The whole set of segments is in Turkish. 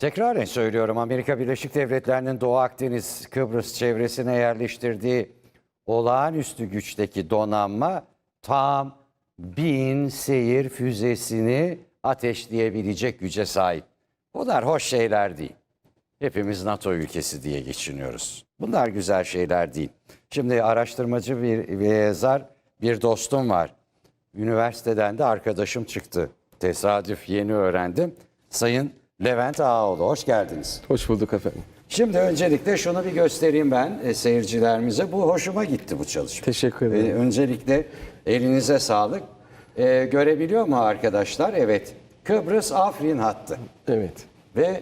Tekraren söylüyorum Amerika Birleşik Devletleri'nin Doğu Akdeniz, Kıbrıs çevresine yerleştirdiği olağanüstü güçteki donanma tam bin seyir füzesini ateşleyebilecek güce sahip. Bunlar hoş şeyler değil. Hepimiz NATO ülkesi diye geçiniyoruz. Bunlar güzel şeyler değil. Şimdi araştırmacı bir, bir yazar, bir dostum var. Üniversiteden de arkadaşım çıktı. Tesadüf yeni öğrendim. Sayın Levent Ağaoğlu hoş geldiniz. Hoş bulduk efendim. Şimdi öncelikle şunu bir göstereyim ben e, seyircilerimize. Bu hoşuma gitti bu çalışma. Teşekkür E, ederim. öncelikle elinize sağlık. E, görebiliyor mu arkadaşlar? Evet. Kıbrıs Afrin hattı. Evet. Ve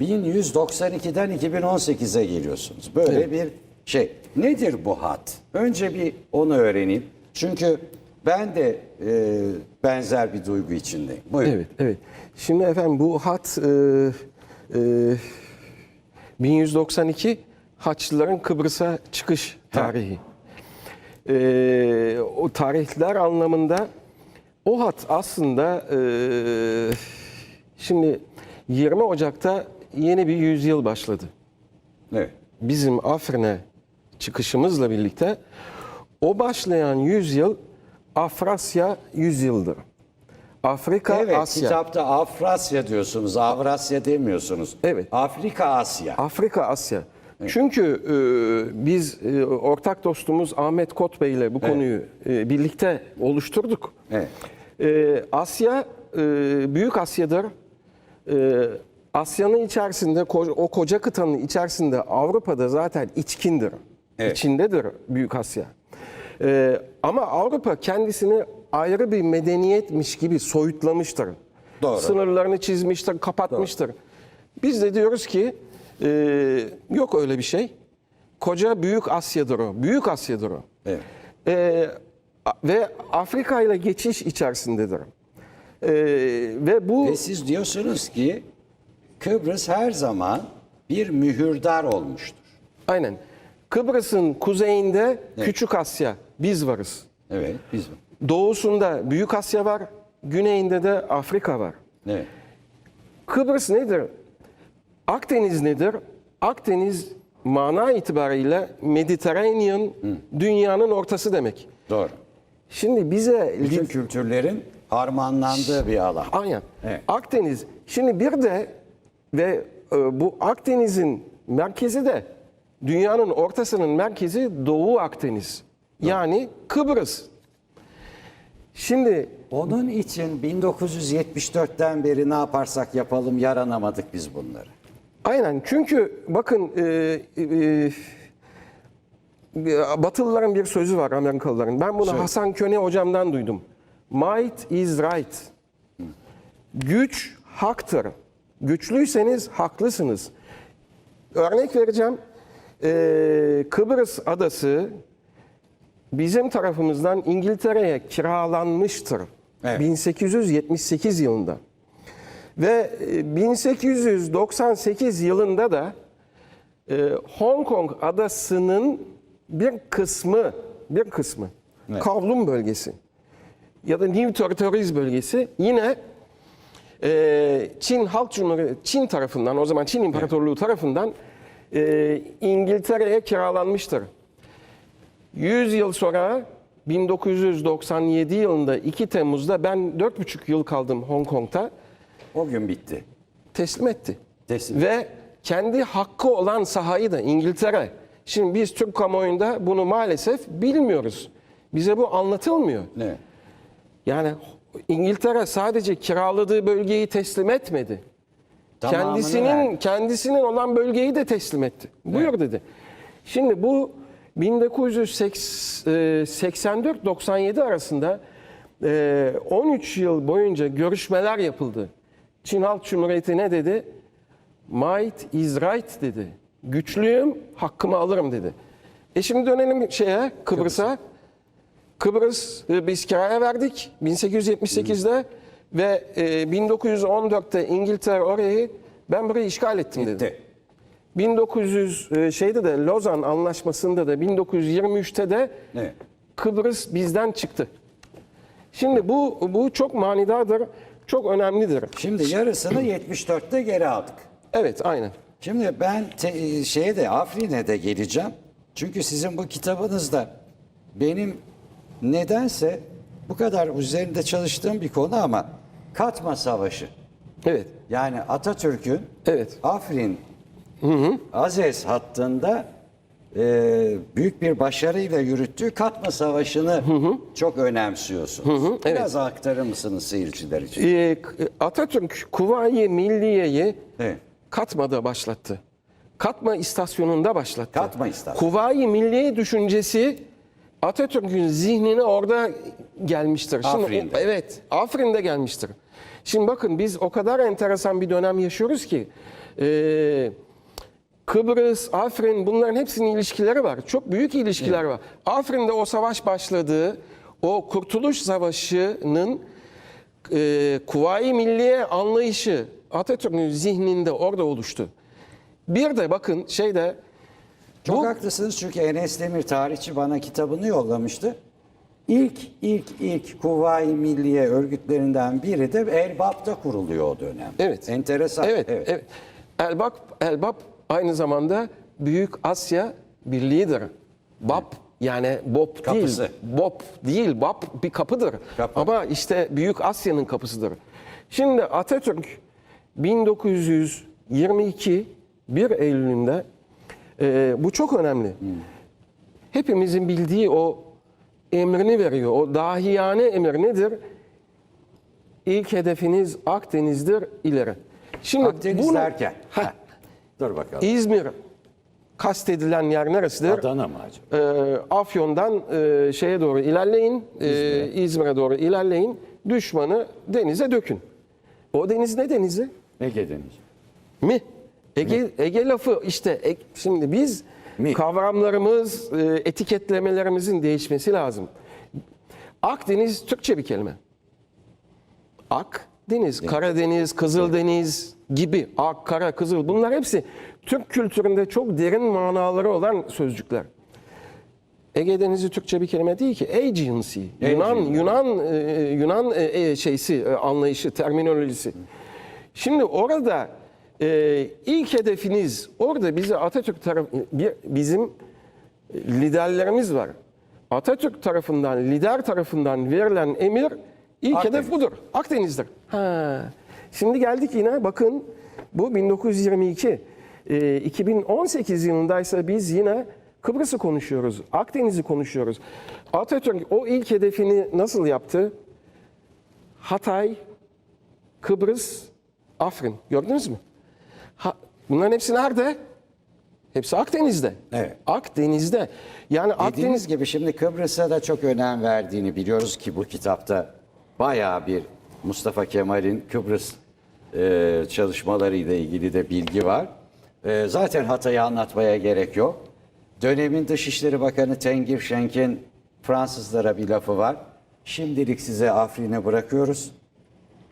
1192'den 2018'e geliyorsunuz. Böyle bir şey. Nedir bu hat? Önce bir onu öğreneyim. Çünkü ben de e, benzer bir duygu içindeyim. Buyurun. Evet, evet. Şimdi efendim bu hat e, e, 1192 Haçlıların Kıbrıs'a çıkış tarihi. E, o tarihler anlamında o hat aslında e, şimdi 20 Ocak'ta yeni bir yüzyıl başladı. Evet. bizim Afrin'e çıkışımızla birlikte o başlayan yüzyıl Afrasya yüzyıldır. Afrika, Evet, Asya. kitapta Afrasya diyorsunuz, Avrasya demiyorsunuz. Evet. Afrika, Asya. Afrika, Asya. Çünkü e, biz e, ortak dostumuz Ahmet Kot Bey ile bu konuyu e, birlikte oluşturduk. Evet. E, Asya e, Büyük Asya'dır. E, Asya'nın içerisinde o koca kıtanın içerisinde Avrupa'da zaten içkindir. Evet. İçindedir Büyük Asya. E, ama Avrupa kendisini ayrı bir medeniyetmiş gibi soyutlamıştır. Doğru. Sınırlarını çizmiştir, kapatmıştır. Biz de diyoruz ki e, yok öyle bir şey. Koca Büyük Asya'dır o. Büyük Asya'dır o. Evet. Ee, a- ve Afrika ile geçiş içerisindedir. Ee, ve bu Ve siz diyorsunuz ki Kıbrıs her zaman bir mühürdar olmuştur. aynen Kıbrıs'ın kuzeyinde Küçük Asya biz varız. Evet, biz Doğusunda Büyük Asya var, güneyinde de Afrika var. Evet. Kıbrıs nedir? Akdeniz nedir? Akdeniz mana itibariyle Mediterranean dünyanın ortası demek. Doğru. Şimdi bize Bütün kültürlerin harmanlandığı bir alan. Aynen. Evet. Akdeniz. Şimdi bir de ve e, bu Akdeniz'in merkezi de dünyanın ortasının merkezi Doğu Akdeniz. Yani Kıbrıs. Şimdi Onun için 1974'ten beri ne yaparsak yapalım yaranamadık biz bunları. aynen çünkü bakın e, e, e, Batılıların bir sözü var Amerikalıların. Ben bunu. Hasan Köne hocamdan duydum. Might is right. Güç haktır. Güçlüyseniz haklısınız. Örnek vereceğim. Ee, Kıbrıs adası bizim tarafımızdan İngiltere'ye kiralanmıştır. Evet. 1878 yılında. Ve e, 1898 yılında da e, Hong Kong adasının bir kısmı, bir kısmı, Evet. Kowloon bölgesi ya da New Territories bölgesi yine e, Çin Halk Cumhuriyeti, Çin tarafından, o zaman Çin İmparatorluğu tarafından e, İngiltere'ye kiralanmıştır. 100 yıl sonra 1997 yılında 2 Temmuz'da ben 4,5 yıl kaldım Hong Kong'ta O gün bitti. teslim etti. Teslim. Ve kendi hakkı olan sahayı da İngiltere. Şimdi biz Türk kamuoyunda bunu maalesef bilmiyoruz. Bize bu anlatılmıyor. Evet. Yani İngiltere sadece kiraladığı bölgeyi teslim etmedi. Tamamını kendisinin verdi. kendisinin olan bölgeyi de teslim etti. Buyur dedi. Şimdi bu 1984-97 arasında e, 13 yıl boyunca görüşmeler yapıldı. Çin Halk Cumhuriyeti ne dedi? Might is right dedi. Güçlüyüm, hakkımı alırım dedi. E şimdi dönelim şeye, Kıbrıs'a. Kıbrıs e, biz kiraya verdik 1878'de ve e, 1914'te İngiltere orayı ben burayı işgal ettim dedi. Bitti. 1900 e, şeyde de Lozan Anlaşması'nda da 1923'te de Evet. Kıbrıs bizden çıktı. Şimdi bu bu çok manidardır, çok önemlidir. Şimdi yarısını 74'te geri aldık. Evet, aynen. Şimdi ben te- şeye de Afrin'e de geleceğim. Çünkü sizin bu kitabınızda benim nedense bu kadar üzerinde çalıştığım bir konu ama Katma Savaşı. Evet. Yani Atatürk'ün Evet. Afrin Azez hattında e, büyük bir başarıyla yürüttüğü Katma Savaşı'nı çok önemsiyorsunuz. Biraz aktarır mısınız seyirciler için? Ee, Atatürk Kuvayi Milliye'yi Evet. Katma'da başlattı. Katma istasyonunda başlattı. Katma istasyonu. Kuvayi Milliye düşüncesi Atatürk'ün zihnine orada gelmiştir. Şimdi, Afrin'de. evet, Afrin'de gelmiştir. Şimdi bakın biz o kadar enteresan bir dönem yaşıyoruz ki e, Kıbrıs, Afrin bunların hepsinin ilişkileri var. Çok büyük ilişkiler var. Afrin'de o savaş başladı. O Kurtuluş Savaşı'nın e, Kuvayi Milliye anlayışı Atatürk'ün zihninde orada oluştu. Bir de bakın şeyde Çok bu haklısınız çünkü Enes Demir tarihçi bana kitabını yollamıştı. İlk ilk ilk Kuvayi Milliye örgütlerinden biri de Elbap'ta kuruluyor o dönem. Evet. Enteresan. Evet, evet. Elbap, Elbap aynı zamanda Büyük Asya Birliği'dir. BAP yani BOP Kapısı. değil. BOP değil, BAP bir kapıdır. Kapı. Ama işte Büyük Asya'nın kapısıdır. Şimdi Atatürk 1922 1 Eylül'ünde e, bu çok önemli. Hepimizin bildiği o emrini veriyor. O dahiyane emir nedir? İlk hedefiniz Akdeniz'dir ileri. Şimdi Akdeniz bunu- derken. Heh, Dur bakalım. İzmir kastedilen yer neresidir? Adana mı acaba? Ee, Afyon'dan e, şeye doğru ilerleyin, e, İzmir'e doğru ilerleyin, düşmanı denize dökün. O deniz ne denizi? Ege Denizi. Mi? Ege, Ege lafı işte e- şimdi biz Mi. kavramlarımız, e, etiketlemelerimizin değişmesi lazım. Akdeniz Türkçe bir kelime. Ak, deniz, Karadeniz, Kızıldeniz gibi. Ak, Kara, Kızıl bunlar hepsi Türk kültüründe çok derin manaları olan sözcükler. Ege Denizi Türkçe bir kelime değil ki. Agency. Yunan Agency. Yunan e, Yunan e, e, şeysi e, anlayışı, terminolojisi. Şimdi orada e, ilk hedefiniz orada bize Atatürk taraf bir, bizim liderlerimiz var. Atatürk tarafından, lider tarafından verilen emir ilk Akdeniz. hedef budur. Akdeniz'dir. Ha. Şimdi geldik yine bakın bu 1922. E, 2018 yılındaysa biz yine Kıbrıs'ı konuşuyoruz. Akdeniz'i konuşuyoruz. Atatürk o ilk hedefini nasıl yaptı? Hatay, Kıbrıs, Afrin. Gördünüz mü? Ha, bunların hepsi nerede? Hepsi Akdeniz'de. Evet. Akdeniz'de. Yani Dediğiniz Akdeniz gibi şimdi Kıbrıs'a da çok önem verdiğini biliyoruz ki bu kitapta bayağı bir Mustafa Kemal'in Kıbrıs e, çalışmalarıyla ilgili de bilgi var. E, zaten Hatay'ı anlatmaya gerek yok. Dönemin Dışişleri Bakanı Tengir Şenk'in Fransızlara bir lafı var. Şimdilik size Afrin'e bırakıyoruz.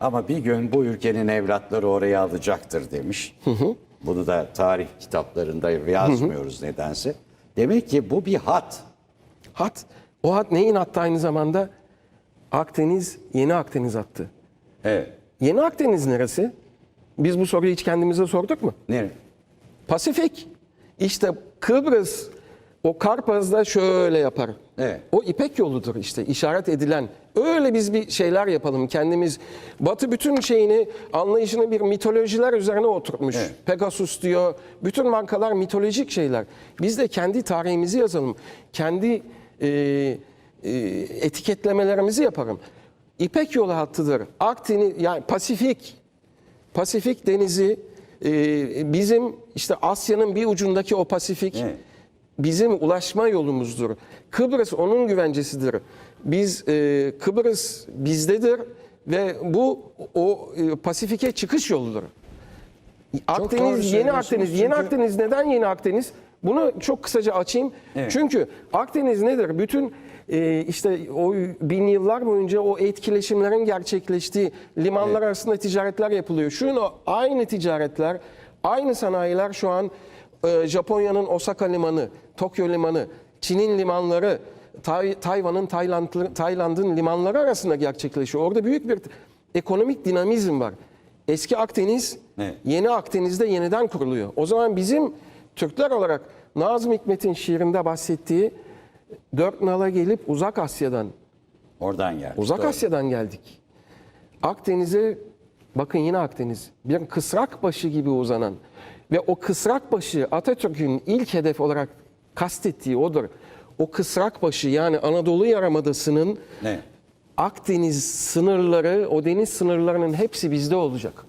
Ama bir gün bu ülkenin evlatları oraya alacaktır demiş. Bunu da tarih kitaplarında yazmıyoruz nedense. Demek ki bu bir hat. hat. O hat neyin hattı aynı zamanda? Akdeniz, yeni Akdeniz hattı. Evet. Yeni Akdeniz neresi? Biz bu soruyu hiç kendimize sorduk mu? Ne? Pasifik. İşte Kıbrıs o Karpaz'da şöyle yapar. Evet. O İpek yoludur işte işaret edilen. Öyle biz bir şeyler yapalım kendimiz. Batı bütün şeyini, anlayışını bir mitolojiler üzerine oturtmuş. Evet. Pegasus diyor. Bütün markalar mitolojik şeyler. Biz de kendi tarihimizi yazalım. Kendi e, e, etiketlemelerimizi yapalım. İpek yolu hattıdır. Akdeniz, yani Pasifik, Pasifik denizi e, bizim işte Asya'nın bir ucundaki o Pasifik Evet. bizim ulaşma yolumuzdur. Kıbrıs onun güvencesidir. Biz e, Kıbrıs bizdedir ve bu o e, Pasifik'e çıkış yoludur. doğru Akdeniz yeni Akdeniz. Yeni çünkü- Akdeniz neden yeni Akdeniz? Bunu çok kısaca açayım. Evet. Çünkü Akdeniz nedir? Bütün e, işte o bin yıllar boyunca o etkileşimlerin gerçekleştiği limanlar arasında ticaretler yapılıyor. Şu aynı ticaretler, aynı sanayiler şu an e, Japonya'nın Osaka limanı, Tokyo limanı, Çin'in limanları, Tay- Tayvan'ın, Tayland'ın Tayland'ın limanları arasında gerçekleşiyor. Orada büyük bir ekonomik dinamizm var. Eski Akdeniz Evet. Yeni Akdeniz'de yeniden kuruluyor. O zaman bizim Türkler olarak Nazım Hikmet'in şiirinde bahsettiği dört nala gelip uzak Asya'dan, Oradan geldi. uzak Doğru. Asya'dan geldik. Akdeniz'e bakın yine Akdeniz bir kısrak başı gibi uzanan ve o kısrak başı Atatürk'ün ilk hedef olarak kastettiği odur. O kısrak başı yani Anadolu Yarımadası'nın Ne? Akdeniz sınırları, o deniz sınırlarının hepsi bizde olacak.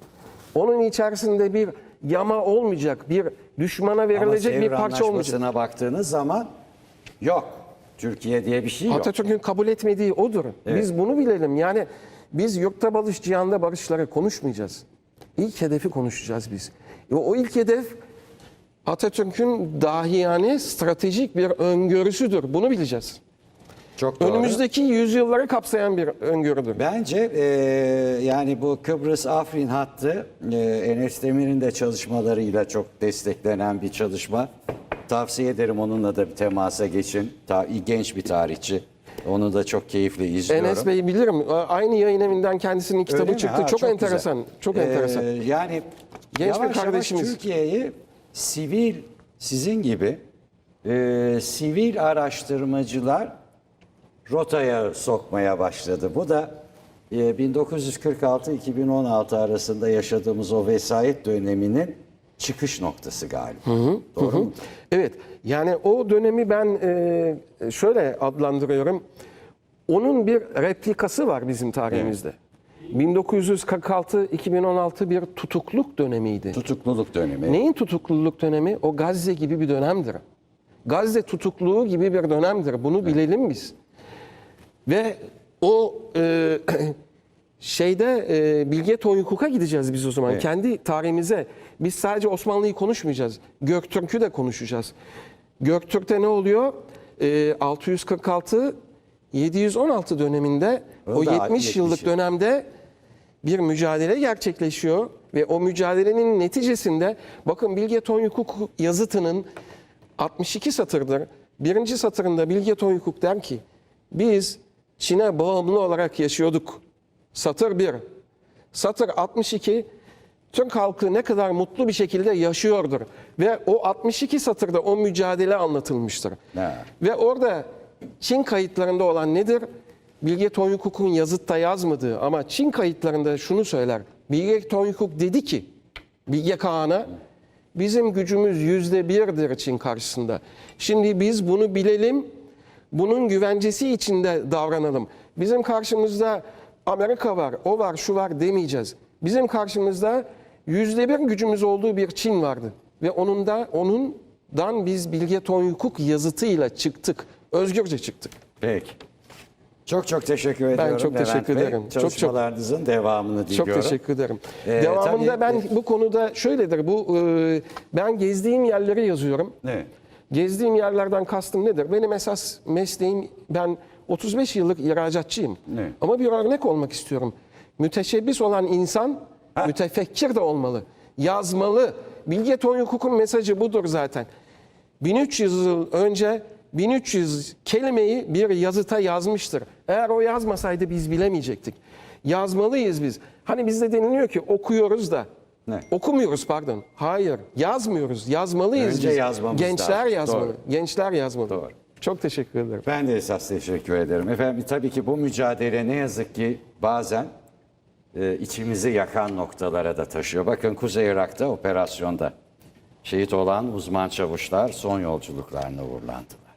Onun içerisinde bir yama olmayacak, bir düşmana Ama verilecek bir parça olmayacak. Anlaşması'na baktığınız zaman yok. Türkiye diye bir şey yok. Atatürk'ün kabul etmediği odur. Biz bunu bilelim. Yani biz yurtta barış, cihanda barışları konuşmayacağız. İlk hedefi konuşacağız biz. E, o ilk hedef Atatürk'ün dahiyane stratejik bir öngörüsüdür. Bunu bileceğiz. Çok doğru. Önümüzdeki yüzyılları kapsayan bir öngörüdür. Bence e, yani bu Kıbrıs Afrin hattı e, Enes Demir'in de çalışmalarıyla çok desteklenen bir çalışma. Tavsiye ederim onunla da bir temasa geçin. Ta, genç bir tarihçi. Onu da çok keyifle izliyorum. Enes Bey bilirim. Aynı yayın evinden kendisinin kitabı Öyle mi? çıktı. Ha, çok, güzel. enteresan. Çok Ee, enteresan. Yani Genç bir yavaş kardeşimiz. yavaş Türkiye'yi sivil sizin gibi e, sivil araştırmacılar rotaya sokmaya başladı. Bu da e, 1946-2016 arasında yaşadığımız o vesayet döneminin çıkış noktası galiba. Doğru mu? Evet. Yani o dönemi ben e, şöyle adlandırıyorum. Onun bir replikası var bizim tarihimizde. 1946-2016 bir tutukluk dönemiydi. Tutukluluk dönemi. Neyin tutukluluk dönemi? O Gazze gibi bir dönemdir. Gazze tutukluğu gibi bir dönemdir. Bunu bilelim biz. Ve o e, şeyde e, Bilge Toyukuk'a gideceğiz biz o zaman. Evet. Kendi tarihimize. Biz sadece Osmanlı'yı konuşmayacağız. Göktürk'ü de konuşacağız. Göktürk'te ne oluyor? E, 646 716 döneminde o O da 70 yıllık 70 yıl. dönemde bir mücadele gerçekleşiyor ve o mücadelenin neticesinde bakın Bilge Tonyukuk yazıtının 62 satırdır. Birinci satırında Bilge Tonyukuk der ki biz Çin'e bağımlı olarak yaşıyorduk. Satır 1. Satır 62 Türk halkı ne kadar mutlu bir şekilde yaşıyordur. Ve o 62 satırda o mücadele anlatılmıştır. Ha. Ve orada Çin kayıtlarında olan nedir? Bilge Tonyukuk'un yazıtta yazmadığı ama Çin kayıtlarında şunu söyler. Bilge Tonyukuk dedi ki Bilge Kağan'a bizim gücümüz yüzde birdir Çin karşısında. Şimdi biz bunu bilelim, bunun güvencesi içinde davranalım. Bizim karşımızda Amerika var, o var, şu var demeyeceğiz. Bizim karşımızda yüzde bir gücümüz olduğu bir Çin vardı. Ve onun da onundan biz Bilge Tonyukuk yazıtıyla çıktık. Özgürce çıktık. Peki. Çok çok teşekkür ediyorum. çok Levent teşekkür Bey. ederim. Çok çok- Çalışmalarınızın devamını diliyorum. Çok teşekkür ederim. Ee, Devamında tabii- ben bu konuda şöyledir. Bu e, ben gezdiğim yerleri yazıyorum. Evet. Gezdiğim yerlerden kastım nedir? Benim esas mesleğim ben 35 yıllık ihracatçıyım. Evet. Ama bir örnek olmak istiyorum. Müteşebbis olan insan Ha. mütefekkir de olmalı. Yazmalı. Bilge Tonyukuk'un mesajı budur zaten. 1300 yıl önce 1300 kelimeyi bir yazıta yazmıştır. Eğer o yazmasaydı biz bilemeyecektik. Yazmalıyız biz. Hani bizde deniliyor ki okuyoruz da. Ne? Okumuyoruz pardon. Hayır, yazmıyoruz. Yazmalıyız Önce biz. yazmamız Gençler lazım. yazmalı. Doğru. Gençler yazmalı. Doğru. Çok teşekkür ederim. Ben de esas teşekkür ederim. Efendim tabii ki bu mücadele ne yazık ki bazen e, içimizi yakan noktalara da taşıyor. Bakın Kuzey Irak'ta operasyonda şehit olan uzman çavuşlar son yolculuklarına uğurlandılar.